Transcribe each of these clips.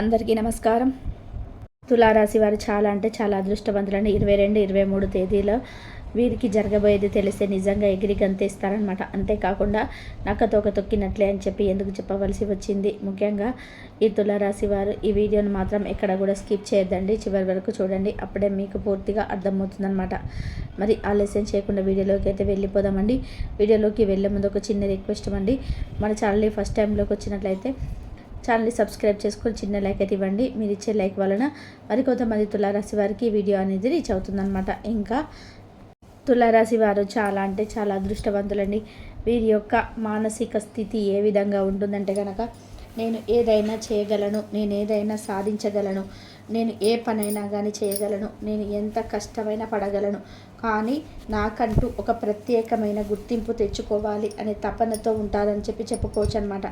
అందరికీ నమస్కారం. తులారాశి వారు చాలా అంటే చాలా అదృష్టవంతులండి. ఇరవై రెండు ఇరవై మూడు తేదీలో వీరికి జరగబోయేది తెలిస్తే నిజంగా ఎగిరి గంతేస్తారనమాట అంతేకాకుండా నక్కతోక తొక్కినట్లే అని చెప్పి ఎందుకు చెప్పవలసి వచ్చింది? ముఖ్యంగా ఈ తులారాశి వారు ఈ వీడియోను మాత్రం ఎక్కడ కూడా స్కిప్ చేయొద్దండి. చివరి వరకు చూడండి. అప్పుడే మీకు పూర్తిగా అర్థమవుతుందనమాట మరి ఆలస్యం చేయకుండా వీడియోలోకి అయితే వెళ్ళిపోదామండి. వీడియోలోకి వెళ్ళే ముందు ఒక చిన్న రిక్వెస్ట్ అండి. మన ఛానల్ ఫస్ట్ టైంలోకి వచ్చినట్లయితే ఛానల్ని సబ్స్క్రైబ్ చేసుకొని చిన్న లైక్ అయితే ఇవ్వండి. మీరు ఇచ్చే లైక్ వలన మరికొంతమంది తులారాశి వారికి వీడియో అనేది రీచ్ అవుతుందన్నమాట. ఇంకా తులారాశి వారు చాలా అంటే చాలా అదృష్టవంతులండి. వీరి యొక్క మానసిక స్థితి ఏ విధంగా ఉంటుందంటే కనుక నేను ఏదైనా చేయగలను నేను ఏదైనా సాధించగలను నేను ఏ పనైనా కానీ చేయగలను. నేను ఎంత కష్టమైనా పడగలను. కానీ నాకంటూ ఒక ప్రత్యేకమైన గుర్తింపు తెచ్చుకోవాలి అనే తపనతో ఉంటారని చెప్పి చెప్పుకోవచ్చు అనమాట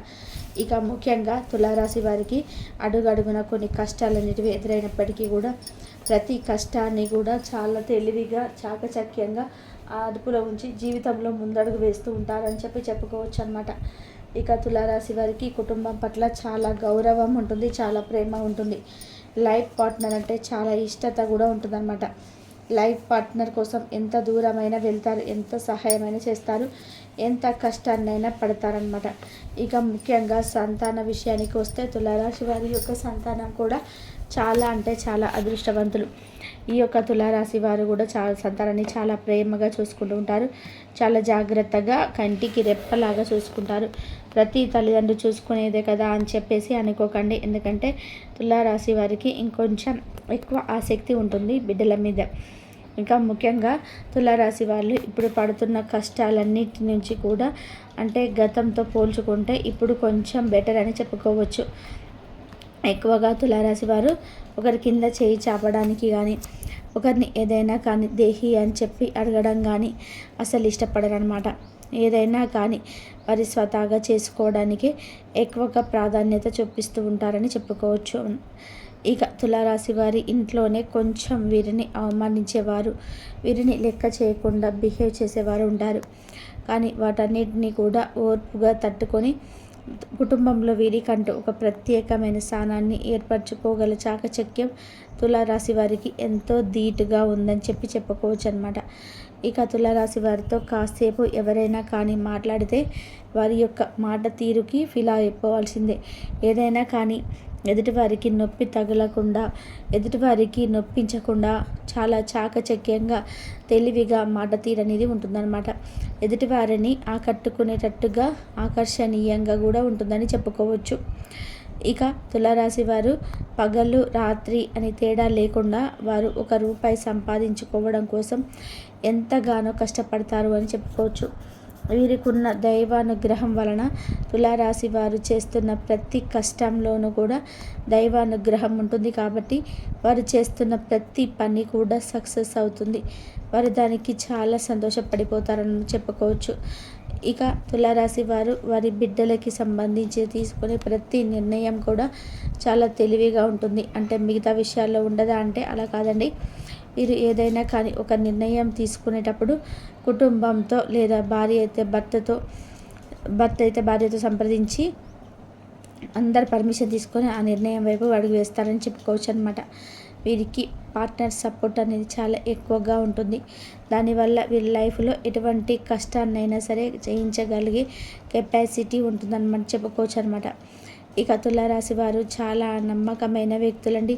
ఇక ముఖ్యంగా తులారాశి వారికి అడుగడుగున కొన్ని కష్టాలు అనేటివి ఎదురైనప్పటికీ కూడా ప్రతి కష్టాన్ని కూడా చాలా తెలివిగా చాకచక్యంగా అదుపులో ఉంచి జీవితంలో ముందడుగు వేస్తూ ఉంటారని చెప్పి చెప్పుకోవచ్చు అనమాట ఇక తులారాశి వారికి కుటుంబం పట్ల చాలా గౌరవం ఉంటుంది చాలా ప్రేమ ఉంటుంది. లైఫ్ పార్ట్నర్ అంటే చాలా ఇష్టత కూడా ఉంటుందన్నమాట. లైఫ్ పార్ట్నర్ కోసం ఎంత దూరమైనా వెళ్తారు ఎంత సహాయమైనా చేస్తారు ఎంత కష్టాన్నైనా పడతారనమాట ఇక ముఖ్యంగా సంతాన విషయానికి వస్తే తులారాశి వారి యొక్క సంతానం కూడా చాలా అంటే చాలా అదృష్టవంతులు. ఈ యొక్క తులారాశి వారు కూడా చాలా సంతానాన్ని చాలా ప్రేమగా చూసుకుంటూ ఉంటారు. చాలా జాగ్రత్తగా కంటికి రెప్పలాగా చూసుకుంటారు. ప్రతి తల్లిదండ్రులు చూసుకునేదే కదా అని చెప్పేసి అనుకోకండి. ఎందుకంటే తులారాశి వారికి ఇంకొంచెం ఎక్కువ ఆసక్తి ఉంటుంది బిడ్డల మీద. ఇంకా ముఖ్యంగా తులారాశి వాళ్ళు ఇప్పుడు పడుతున్న కష్టాలన్నిటి నుంచి కూడా అంటే గతంతో పోల్చుకుంటే ఇప్పుడు కొంచెం బెటర్ అని చెప్పుకోవచ్చు. ఎక్కువగా తులారాశి వారు ఒకరి కింద చేయి చాపడానికి కానీ ఒకరిని ఏదైనా కానీ దేహి అని చెప్పి అడగడం కానీ అసలు ఇష్టపడరనమాట. ఏదైనా కానీ వారి స్వతహాగా చేసుకోవడానికి ఎక్కువగా ప్రాధాన్యత చూపిస్తూ ఉంటారని చెప్పుకోవచ్చు. ఇక తులారాశి వారి ఇంట్లోనే కొంచెం వీరిని అవమానించేవారు వీరిని లెక్క చేయకుండా బిహేవ్ చేసేవారు ఉంటారు. కానీ వాటన్నిటిని కూడా ఓర్పుగా తట్టుకొని కుటుంబంలో వీరికంటూ ఒక ప్రత్యేకమైన స్థానాన్ని ఏర్పరచుకోగల చాకచక్యం తులారాశి వారికి ఎంతో ధీటుగా ఉందని చెప్పి చెప్పుకోవచ్చు అనమాట ఇక తులారాశి వారితో కాసేపు ఎవరైనా కానీ మాట్లాడితే వారి యొక్క మాట తీరుకి ఫిలా అయిపోవాల్సిందే. ఏదైనా కానీ ఎదుటివారికి నొప్పి తగలకుండా ఎదుటివారికి నొప్పించకుండా చాలా చాకచక్యంగా తెలివిగా మాట తీరనేది ఉంటుందన్నమాట. ఎదుటివారిని ఆకట్టుకునేటట్టుగా ఆకర్షణీయంగా కూడా ఉంటుందని చెప్పుకోవచ్చు. ఇక తులారాశి వారు పగలు రాత్రి అని తేడా లేకుండా వారు ఒక రూపాయి సంపాదించుకోవడం కోసం ఎంతగానో కష్టపడతారు అని చెప్పుకోవచ్చు. వీరికున్న దైవానుగ్రహం వలన తులారాశి వారు చేస్తున్న ప్రతి కష్టంలోనూ కూడా దైవానుగ్రహం ఉంటుంది కాబట్టి వారు చేస్తున్న ప్రతి పని కూడా సక్సెస్ అవుతుంది. వారు దానికి చాలా సంతోషపడిపోతారని చెప్పుకోవచ్చు. ఇక తులారాశి వారు వారి బిడ్డలకి సంబంధించి తీసుకునే ప్రతి నిర్ణయం కూడా చాలా తెలివిగా ఉంటుంది. అంటే మిగతా విషయాల్లో ఉండదా అంటే అలా కాదండి. వీరు ఏదైనా కానీ ఒక నిర్ణయం తీసుకునేటప్పుడు కుటుంబంతో లేదా భార్య అయితే భర్తతో భర్త అయితే భార్యతో సంప్రదించి అందరు పర్మిషన్ తీసుకొని ఆ నిర్ణయం వైపు అడుగు వేస్తారని చెప్పుకోవచ్చు అనమాట వీరికి పార్ట్నర్ సపోర్ట్ అనేది చాలా ఎక్కువగా ఉంటుంది. దానివల్ల వీళ్ళ లైఫ్లో ఎటువంటి కష్టాన్నైనా సరే జయించగలిగే కెపాసిటీ ఉంటుందన్నమాట చెప్పుకోవచ్చు అనమాట ఇక తులారాశి వారు చాలా నమ్మకమైన వ్యక్తులండి.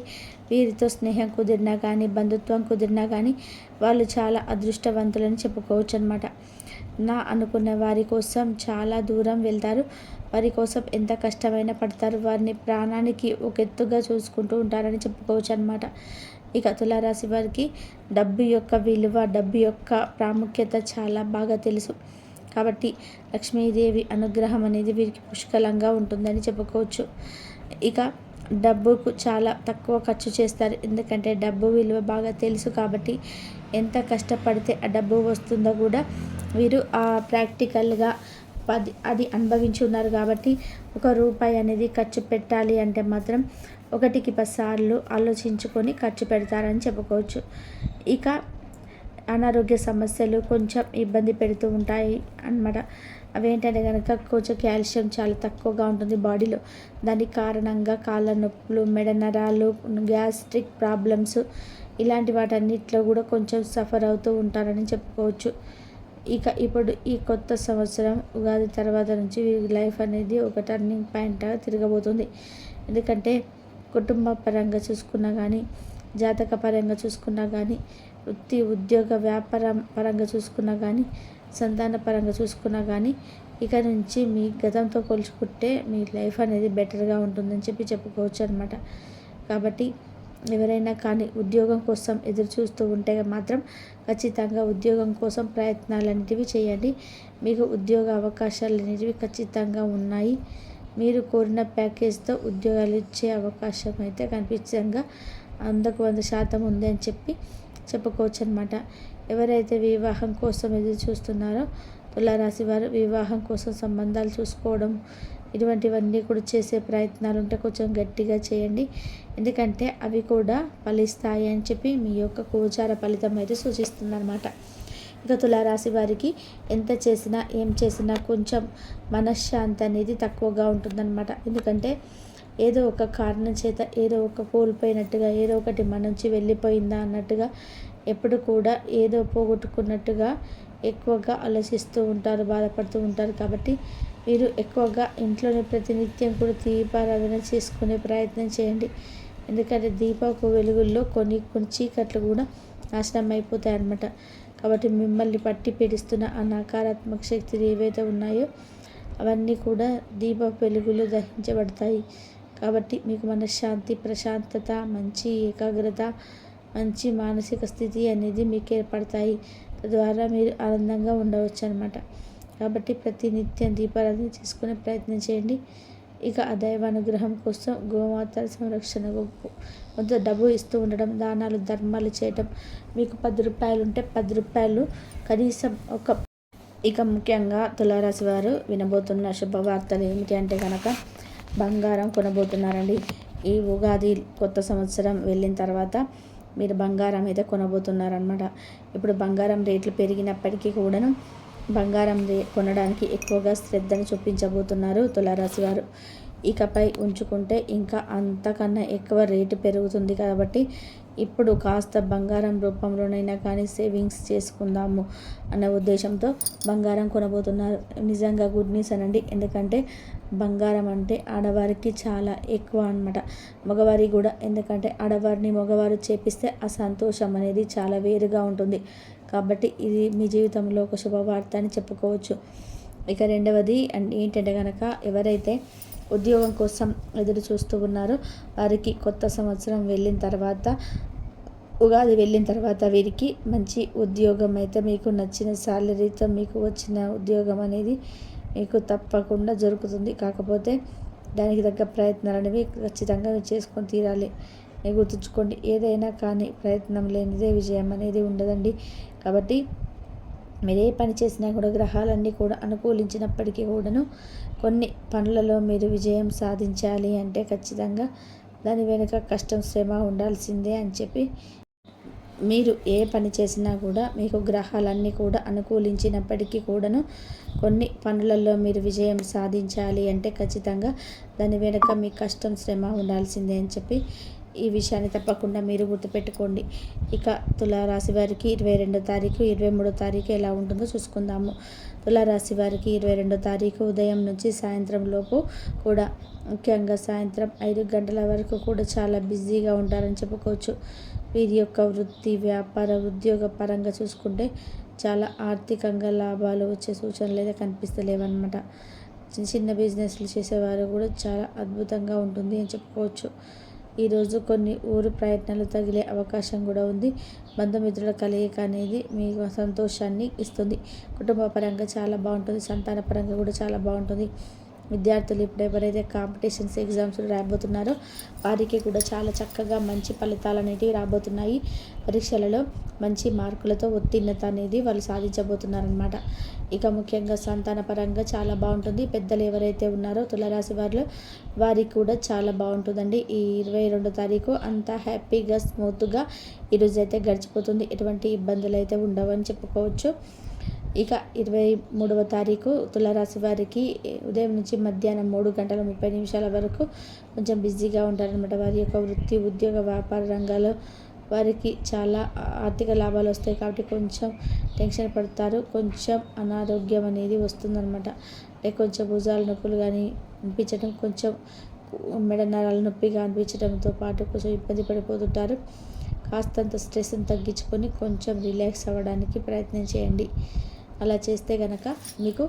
వీరితో స్నేహం కుదిరినా కానీ బంధుత్వం కుదిరినా కానీ వాళ్ళు చాలా అదృష్టవంతులని చెప్పుకోవచ్చు అనమాట నా అనుకున్న వారి కోసం చాలా దూరం వెళ్తారు. వారి కోసం ఎంత కష్టమైనా పడతారు. వారిని ప్రాణానికి ఒక ఎత్తుగా చూసుకుంటూ ఉంటారని చెప్పుకోవచ్చు అనమాట ఇక తులారాశి వారికి డబ్బు యొక్క విలువ డబ్బు యొక్క ప్రాముఖ్యత చాలా బాగా తెలుసు. కాబట్టి లక్ష్మీదేవి అనుగ్రహం అనేది వీరికి పుష్కలంగా ఉంటుందని చెప్పుకోవచ్చు. ఇక డబ్బుకు చాలా తక్కువ ఖర్చు చేస్తారు. ఎందుకంటే డబ్బు విలువ బాగా తెలుసు కాబట్టి ఎంత కష్టపడితే ఆ డబ్బు వస్తుందో కూడా వీరు ఆ ప్రాక్టికల్గా అది అది అనుభవించి ఉన్నారు కాబట్టి ఒక రూపాయి అనేది ఖర్చు పెట్టాలి అంటే మాత్రం ఒకటికి పదిసార్లు ఆలోచించుకొని ఖర్చు పెడతారని చెప్పుకోవచ్చు. ఇక అనారోగ్య సమస్యలు కొంచెం ఇబ్బంది పెడుతూ ఉంటాయి అన్నమాట. అవేంటంటే కనుక కొంచెం కాల్షియం చాలా తక్కువగా ఉంటుంది బాడీలో. దానికి కారణంగా కాళ్ళ నొప్పులు మెడ నరాలు గ్యాస్ట్రిక్ ప్రాబ్లమ్స్ ఇలాంటి వాటన్నిటిలో కూడా కొంచెం సఫర్ అవుతూ ఉంటారని చెప్పుకోవచ్చు. ఇక ఇప్పుడు ఈ కొత్త సంవత్సరం ఉగాది తర్వాత నుంచి వీరి లైఫ్ అనేది ఒక టర్నింగ్ పాయింట్గా తిరగబోతుంది. ఎందుకంటే కుటుంబ పరంగా చూసుకున్నా కానీ జాతక పరంగా చూసుకున్నా కానీ వృత్తి ఉద్యోగ వ్యాపారం పరంగా చూసుకున్నా కానీ సంతాన పరంగా చూసుకున్నా కానీ ఇక నుంచి మీ గతంతో పోల్చుకుంటే మీ లైఫ్ అనేది బెటర్గా ఉంటుందని చెప్పి చెప్పుకోవచ్చు అనమాట కాబట్టి ఎవరైనా కానీ ఉద్యోగం కోసం ఎదురు చూస్తూ ఉంటే మాత్రం ఖచ్చితంగా ఉద్యోగం కోసం ప్రయత్నాలు అనేటివి చేయండి. మీకు ఉద్యోగ అవకాశాలు అనేటివి ఖచ్చితంగా ఉన్నాయి. మీరు కోరిన ప్యాకేజ్తో ఉద్యోగాలు ఇచ్చే అవకాశం అయితే కనిపించంగా. వందకు వంద శాతం ఉంది అని చెప్పి చెప్పుకోవచ్చు అనమాట ఎవరైతే వివాహం కోసం ఎదురు చూస్తున్నారో తులారాశి వారు వివాహం కోసం సంబంధాలు చూసుకోవడం ఇటువంటివన్నీ కూడా చేసే ప్రయత్నాలు ఉంటే కొంచెం గట్టిగా చేయండి. ఎందుకంటే అవి కూడా ఫలిస్తాయి అని చెప్పి మీ యొక్క గోచార ఫలితం అయితే సూచిస్తుంది అనమాట ఇక తులారాశి వారికి ఎంత చేసినా ఏం చేసినా కొంచెం మనశ్శాంతి అనేది తక్కువగా ఉంటుందన్నమాట. ఎందుకంటే ఏదో ఒక కారణం చేత ఏదో ఒక కోల్పోయినట్టుగా ఏదో ఒకటి మన నుంచి వెళ్ళిపోయిందా అన్నట్టుగా ఎప్పుడు కూడా ఏదో పోగొట్టుకున్నట్టుగా ఎక్కువగా ఆలోచిస్తూ ఉంటారు బాధపడుతూ ఉంటారు కాబట్టి మీరు ఎక్కువగా ఇంట్లోనే ప్రతినిత్యం కూడా దీపారాధన చేసుకునే ప్రయత్నం చేయండి. ఎందుకంటే దీపపు వెలుగుల్లో కొన్ని కొన్ని చీకట్లు కూడా నాశనం అయిపోతాయి అన్నమాట కాబట్టి మిమ్మల్ని పట్టి పీడిస్తున్న ఆ నకారాత్మక శక్తులు ఏవైతే ఉన్నాయో అవన్నీ కూడా దీప వెలుగులో దహించబడతాయి. కాబట్టి మీకు మనశ్శాంతి ప్రశాంతత మంచి ఏకాగ్రత మంచి మానసిక స్థితి అనేది మీకు ఏర్పడతాయి. ద్వారా మీరు ఆనందంగా ఉండవచ్చు అనమాట కాబట్టి ప్రతి నిత్యం దీపారాధన చేసుకునే ప్రయత్నం చేయండి. ఇక ఆ దైవ అనుగ్రహం కోసం గోమాత సంరక్షణకు కొంత డబ్బు ఇస్తూ ఉండడం దానాలు ధర్మాలు చేయడం మీకు పది రూపాయలు ఉంటే పది రూపాయలు కనీసం ఒక ఇక ముఖ్యంగా తులారాశి వారు వినబోతున్న శుభవార్తలు ఏమిటి అంటే కనుక బంగారం కొనబోతున్నారండి. ఈ ఉగాది కొత్త సంవత్సరం వెళ్ళిన తర్వాత మీరు బంగారం అయితే కొనబోతున్నారనమాట ఇప్పుడు బంగారం రేట్లు పెరిగినప్పటికీ కూడాను బంగారం రే కొనడానికి ఎక్కువగా శ్రద్ధను చూపించబోతున్నారు తులారాశి వారు. ఇకపై ఉంచుకుంటే ఇంకా అంతకన్నా ఎక్కువ రేటు పెరుగుతుంది కాబట్టి ఇప్పుడు కాస్త బంగారం రూపంలోనైనా కానీ సేవింగ్స్ చేసుకుందాము అన్న ఉద్దేశంతో బంగారం కొనబోతున్నారు. నిజంగా గుడ్ న్యూస్ అనండి. ఎందుకంటే బంగారం అంటే ఆడవారికి చాలా ఎక్కువ అనమాట మగవారి కూడా ఎందుకంటే ఆడవారిని మగవారు చేపిస్తే ఆ సంతోషం అనేది చాలా వేరుగా ఉంటుంది. కాబట్టి ఇది మీ జీవితంలో ఒక శుభవార్త అని చెప్పుకోవచ్చు. ఇక రెండవది ఏంటంటే కనుక ఎవరైతే ఉద్యోగం కోసం ఎదురు చూస్తూ ఉన్నారో వారికి కొత్త సంవత్సరం వెళ్ళిన తర్వాత ఉగాది వెళ్ళిన తర్వాత వీరికి మంచి ఉద్యోగం అయితే మీకు నచ్చిన శాలరీతో మీకు వచ్చిన ఉద్యోగం అనేది మీకు తప్పకుండా జరుగుతుంది. కాకపోతే దానికి తగ్గ ప్రయత్నాలు అనేవి ఖచ్చితంగా చేసుకొని తీరాలి. గుర్తుంచుకోండి ఏదైనా కానీ ప్రయత్నం లేనిదే విజయం అనేది ఉండదండి. కాబట్టి మీరు ఏ పని చేసినా కూడా గ్రహాలన్నీ కూడా అనుకూలించినప్పటికీ కూడాను కొన్ని పనులలో మీరు విజయం సాధించాలి అంటే ఖచ్చితంగా దాని వెనుక కష్టం శ్రమ ఉండాల్సిందే అని చెప్పి మీరు ఏ పని చేసినా కూడా మీకు గ్రహాలన్నీ కూడా అనుకూలించినప్పటికీ కూడాను కొన్ని పనులలో మీరు విజయం సాధించాలి అంటే ఖచ్చితంగా దాని వెనుక మీ కష్టం శ్రమ ఉండాల్సిందే అని చెప్పి ఈ విషయాన్ని తప్పకుండా మీరు గుర్తుపెట్టుకోండి. ఇక తులారాశి వారికి ఇరవై రెండో తారీఖు ఇరవై మూడో తారీఖు ఎలా ఉంటుందో చూసుకుందాము. తులారాశి వారికి ఇరవై రెండో తారీఖు ఉదయం నుంచి సాయంత్రం లోపు కూడా ముఖ్యంగా సాయంత్రం ఐదు గంటల వరకు కూడా చాలా బిజీగా ఉంటారని చెప్పుకోవచ్చు. వీరి యొక్క వృత్తి వ్యాపార ఉద్యోగ పరంగా చూసుకుంటే చాలా ఆర్థికంగా లాభాలు వచ్చే సూచనలు అయితే కనిపిస్తలేవన్నమాట. చిన్న చిన్న బిజినెస్లు చేసేవారు కూడా చాలా అద్భుతంగా ఉంటుంది అని చెప్పుకోవచ్చు. ఈరోజు కొన్ని ఊరు ప్రయత్నాలు తగిలే అవకాశం కూడా ఉంది. బంధుమిత్రుల కలయిక అనేది మీకు సంతోషాన్ని ఇస్తుంది. కుటుంబ పరంగా చాలా బాగుంటుంది. సంతాన పరంగా కూడా చాలా బాగుంటుంది. విద్యార్థులు ఇప్పుడు ఎవరైతే కాంపిటీషన్స్ ఎగ్జామ్స్ రాబోతున్నారో వారికి కూడా చాలా చక్కగా మంచి ఫలితాలు అనేటివి రాబోతున్నాయి. పరీక్షలలో మంచి మార్కులతో ఉత్తీర్ణత అనేది వాళ్ళు సాధించబోతున్నారనమాట ఇక ముఖ్యంగా సంతాన పరంగా చాలా బాగుంటుంది. పెద్దలు ఎవరైతే ఉన్నారో తులరాశి వారిలో వారికి కూడా చాలా బాగుంటుందండి. ఈ ఇరవై రెండో తారీఖు అంతా హ్యాపీగా స్మూత్గా ఈరోజు అయితే గడిచిపోతుంది. ఎటువంటి ఇబ్బందులు అయితే ఉండవని చెప్పుకోవచ్చు. ఇక ఇరవై మూడవ తారీఖు తులారాశి వారికి ఉదయం నుంచి మధ్యాహ్నం మూడు గంటల ముప్పై నిమిషాల వరకు కొంచెం బిజీగా ఉంటారనమాట వారి యొక్క వృత్తి ఉద్యోగ వ్యాపార రంగాల్లో వారికి చాలా ఆర్థిక లాభాలు వస్తాయి కాబట్టి కొంచెం టెన్షన్ పడతారు. కొంచెం అనారోగ్యం అనేది వస్తుందన్నమాట. అంటే కొంచెం భుజాల నొప్పులు కానీ అనిపించడం కొంచెం మెడ నరాల నొప్పిగా అనిపించడంతో పాటు కొంచెం ఇబ్బంది పడిపోతుంటారు. కాస్తంత స్ట్రెస్ని తగ్గించుకొని కొంచెం రిలాక్స్ అవ్వడానికి ప్రయత్నం చేయండి. అలా చేస్తే కనుక మీకు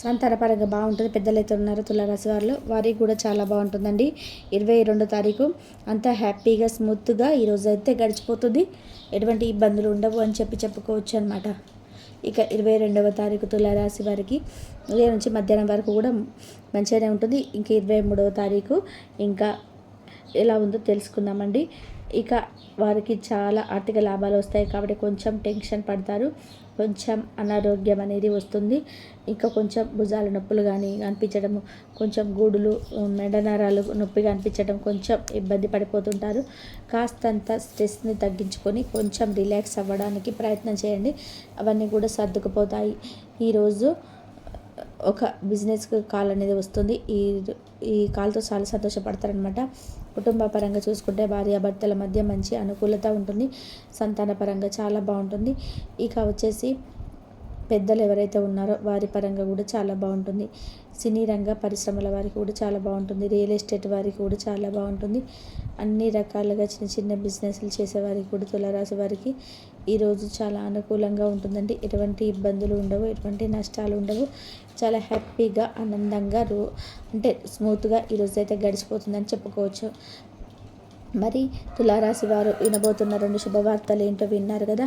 సంతానపరంగా బాగుంటుంది. పెద్దలు అయితే ఉన్నారు తులారాశి వారిలో. వారికి కూడా చాలా బాగుంటుందండి. ఇరవై రెండో తారీఖు అంతా హ్యాపీగా స్మూత్గా ఈరోజు అయితే గడిచిపోతుంది. ఎటువంటి ఇబ్బందులు ఉండవు అని చెప్పి చెప్పుకోవచ్చు అనమాట ఇక ఇరవై రెండవ తారీఖు తులారాశి వారికి ఉదయం నుంచి మధ్యాహ్నం వరకు కూడా మంచిగానే ఉంటుంది. ఇంకా ఇరవై మూడవ తారీఖు ఇంకా ఎలా ఉందో తెలుసుకుందామండి. ఇక వారికి చాలా ఆర్థిక లాభాలు వస్తాయి కాబట్టి కొంచెం టెన్షన్ పడతారు. కొంచెం అనారోగ్యం అనేది వస్తుంది. ఇంకా కొంచెం భుజాల నొప్పులు కానీ అనిపించడము కొంచెం గూడులు మెడనరాలు నొప్పిగా అనిపించడం కొంచెం ఇబ్బంది పడిపోతుంటారు. కాస్తంత స్ట్రెస్ని తగ్గించుకొని కొంచెం రిలాక్స్ అవ్వడానికి ప్రయత్నం చేయండి. అవన్నీ కూడా సర్దుకుపోతాయి. ఈరోజు ఒక బిజినెస్ కాల్ అనేది వస్తుంది. ఈ ఈ కాల్తో చాలా సంతోషపడతారనమాట కుటుంబ పరంగా చూసుకుంటే భార్యాభర్తల మధ్య మంచి అనుకూలత ఉంటుంది. సంతాన పరంగా చాలా బాగుంటుంది. ఇక వచ్చేసి పెద్దలు ఎవరైతే ఉన్నారో వారి పరంగా కూడా చాలా బాగుంటుంది. సినీ రంగ పరిశ్రమల వారికి కూడా చాలా బాగుంటుంది. రియల్ ఎస్టేట్ వారికి కూడా చాలా బాగుంటుంది. అన్ని రకాలుగా చిన్న చిన్న బిజినెస్లు చేసేవారికి కూడా తులరాశి వారికి ఈరోజు చాలా అనుకూలంగా ఉంటుందండి. ఎటువంటి ఇబ్బందులు ఉండవు ఎటువంటి నష్టాలు ఉండవు. చాలా హ్యాపీగా ఆనందంగా రో అంటే స్మూత్గా ఈరోజు అయితే గడిచిపోతుందని చెప్పుకోవచ్చు. మరి తులారాశి వారు వినబోతున్న రెండు శుభవార్తలు ఏంటో విన్నారు కదా.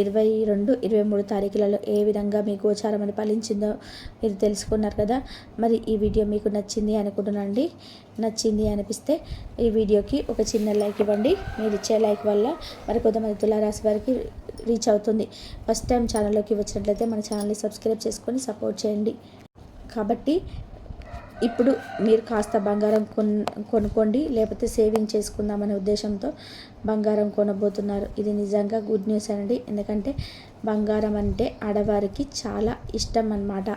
ఇరవై రెండు ఇరవై మూడు తారీఖులలో ఏ విధంగా మీ గోచారం అని ఫలించిందో మీరు తెలుసుకున్నారు కదా. మరి ఈ వీడియో మీకు నచ్చింది అనుకుంటున్నాండి నచ్చింది అనిపిస్తే ఈ వీడియోకి ఒక చిన్న లైక్ ఇవ్వండి. మీరు ఇచ్చే లైక్ వల్ల మరి కొంతమంది తులారాశి వారికి రీచ్ అవుతుంది. ఫస్ట్ టైం ఛానల్లోకి వచ్చినట్లయితే మన ఛానల్ని సబ్స్క్రైబ్ చేసుకొని సపోర్ట్ చేయండి. కాబట్టి ఇప్పుడు మీరు కాస్త బంగారం కొన్ కొనుక్కోండి లేకపోతే సేవింగ్ చేసుకుందామనే ఉద్దేశంతో బంగారం కొనబోతున్నారు. ఇది నిజంగా గుడ్ న్యూస్ అండి. ఎందుకంటే బంగారం అంటే ఆడవారికి చాలా ఇష్టం అన్నమాట.